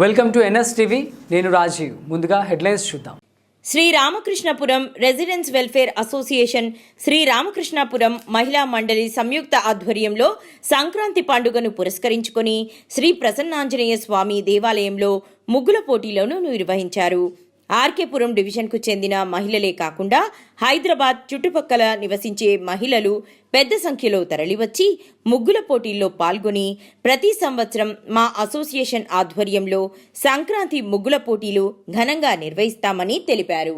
Welcome to NS TV. నేను రాజీవ్. ముందుగా headlines చూద్దాం. Sriramakrishnapuram residence welfare association Sriramakrishnapuram మహిళా మండలి సంయుక్త ఆధ్వర్యంలో సంక్రాంతి పండుగను పురస్కరించుకొని శ్రీ ప్రసన్నాంజనేయ స్వామి దేవాలయంలో ముగ్గుల పోటీలను నిర్వహించారు. ఆర్కేపురం డివిజన్కు చెందిన మహిళలే కాకుండా హైదరాబాద్ చుట్టుపక్కల నివసించే మహిళలు పెద్ద సంఖ్యలో తరలివచ్చి ముగ్గుల పోటీల్లో పాల్గొని ప్రతి సంవత్సరం మా అసోసియేషన్ ఆధ్వర్యంలో సంక్రాంతి ముగ్గుల పోటీలు ఘనంగా నిర్వహిస్తామని తెలిపారు.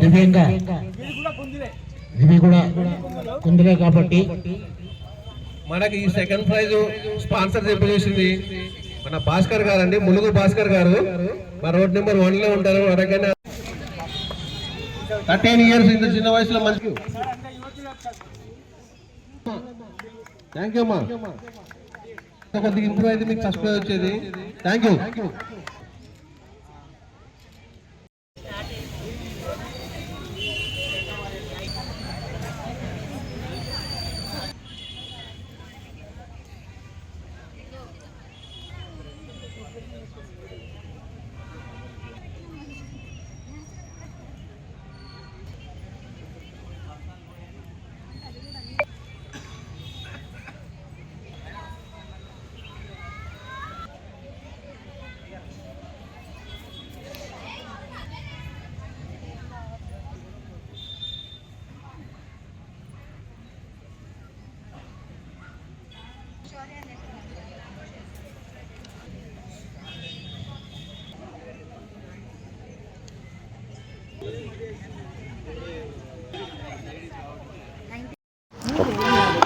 దివ్యంగా కూడా కుందిలే కాబట్టి మనకి ఈ సెకండ్ ప్రైజ్ స్పాన్సర్ చేసింది మన భాస్కర్ గారు అండి ములుగు భాస్కర్ గారు. మా రోడ్ నెంబర్ వన్లో ఉంటారు ఎవరికైనా థర్టీన్ ఇయర్స్ ఇంత చిన్న వయసులో మంచి థ్యాంక్ యూ అమ్మా కొద్దిగా ఇంప్రూవ్ అయితే మీకు ఫస్ట్ ప్రైజ్ వచ్చేది. థ్యాంక్ యూ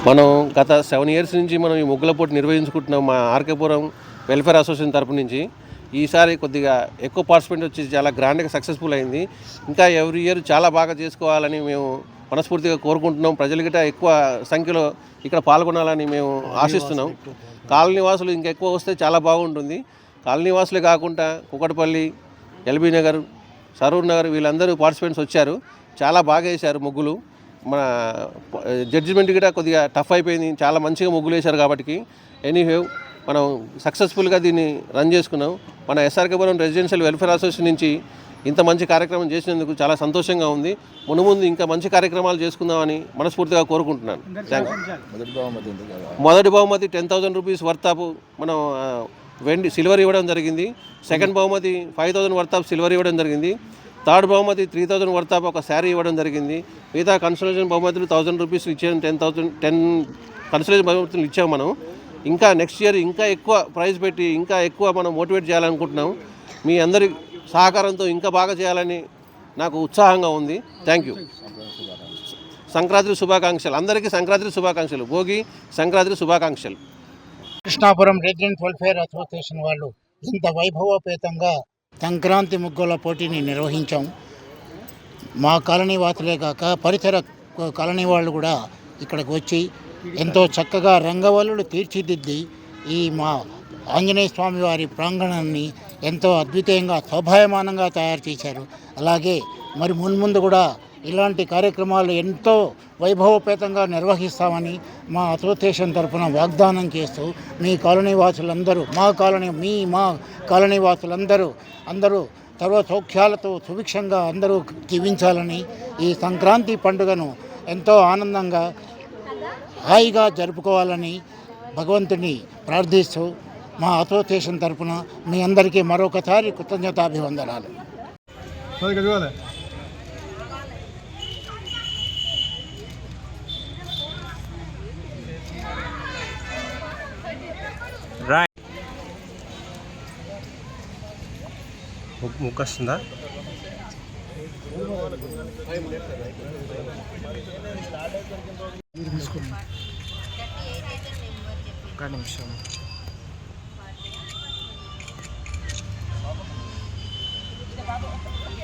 మనం గత సెవెన్ ఇయర్స్ నుంచి మనం ఈ ముగ్గుల పోటీ నిర్వహించుకుంటున్నాం మా ఆర్కేపురం వెల్ఫేర్ అసోసియేషన్ తరపు నుంచి. ఈసారి కొద్దిగా ఎక్కువ పార్టిసిపెంట్ వచ్చి చాలా గ్రాండ్గా సక్సెస్ఫుల్ అయింది. ఇంకా ఎవ్రీ ఇయర్ చాలా బాగా చేసుకోవాలని మేము మనస్ఫూర్తిగా కోరుకుంటున్నాం. ప్రజలు గిట్ట ఎక్కువ సంఖ్యలో ఇక్కడ పాల్గొనాలని మేము ఆశిస్తున్నాం. కాలనీ వాసులు ఇంకా ఎక్కువ వస్తే చాలా బాగుంటుంది. కాలనీ వాసులే కాకుండా కుకటపల్లి ఎల్బీ నగర్ సరూర్ నగర్ వీళ్ళందరూ పార్టిసిపెంట్స్ వచ్చారు. చాలా బాగా వేశారు ముగ్గులు. మన జడ్జిమెంట్ కూడా కొద్దిగా టఫ్ అయిపోయింది. చాలా మంచిగా ముగ్గులు వేశారు కాబట్టి ఎనీహేవ్ మనం సక్సెస్ఫుల్గా దీన్ని రన్ చేసుకున్నాం. మన ఎస్ఆర్కేపురం రెసిడెన్షియల్ వెల్ఫేర్ అసోసియేషన్ నుంచి ఇంత మంచి కార్యక్రమం చేసినందుకు చాలా సంతోషంగా ఉంది. మునుముందు ఇంకా మంచి కార్యక్రమాలు చేసుకుందామని మనస్ఫూర్తిగా కోరుకుంటున్నాను. థ్యాంక్ మొదటి బహుమతి టెన్ థౌసండ్ రూపీస్ వర్తాపు మనం వెండి సిల్వర్ ఇవ్వడం జరిగింది. సెకండ్ బహుమతి ఫైవ్ థౌసండ్ వర్తాపు సిల్వర్ ఇవ్వడం జరిగింది. థర్డ్ బహుమతి త్రీ థౌసండ్ వర్తాపు ఒక శారీ ఇవ్వడం జరిగింది. మిగతా కన్సల్టేషన్ బహుమతులు థౌసండ్ రూపీస్ ఇచ్చాం టెన్ థౌసండ్ టెన్ కన్సల్టేషన్ బహుమతులు ఇచ్చాం మనం. ఇంకా నెక్స్ట్ ఇయర్ ఇంకా ఎక్కువ ప్రైజ్ పెట్టి ఇంకా ఎక్కువ మనం మోటివేట్ చేయాలనుకుంటున్నాం. మీ అందరి సహకారంతో ఇంకా బాగా చేయాలని నాకు ఉత్సాహంగా ఉంది. థ్యాంక్ యూ సంక్రాంతి శుభాకాంక్షలు. అందరికీ సంక్రాంతి శుభాకాంక్షలు. భోగి సంక్రాంతి శుభాకాంక్షలు. కృష్ణాపురం రెసిడెంట్ వెల్ఫేర్ అసోసియేషన్ వాళ్ళు ఇంత వైభవోపేతంగా సంక్రాంతి ముగ్గుల పోటీని నిర్వహించాం. మా కాలనీ వాసులే కాక పరిసర కాలనీ వాళ్ళు కూడా ఇక్కడికి వచ్చి ఎంతో చక్కగా రంగవల్లులు తీర్చిదిద్ది ఈ మా ఆంజనేయ స్వామి వారి ప్రాంగణాన్ని ఎంతో అద్వితీయంగా శోభాయమానంగా తయారు చేశారు. అలాగే మరి మున్ముందు కూడా ఇలాంటి కార్యక్రమాలు ఎంతో వైభవపేతంగా నిర్వహిస్తామని మా అసోసియేషన్ తరఫున వాగ్దానం చేస్తూ మీ కాలనీ వాసులందరూ మా కాలనీ మీ మా కాలనీ వాసులందరూ అందరూ సర్వ సౌఖ్యాలతో సుభిక్షంగా అందరూ జీవించాలని ఈ సంక్రాంతి పండుగను ఎంతో ఆనందంగా హాయిగా జరుపుకోవాలని భగవంతుని ప్రార్థిస్తూ మా అసోసియేషన్ తరఫున మీ అందరికీ మరొకసారి కృతజ్ఞతాభివందనాలు. ముక్కు వస్తుందా ఒక నిమిషం.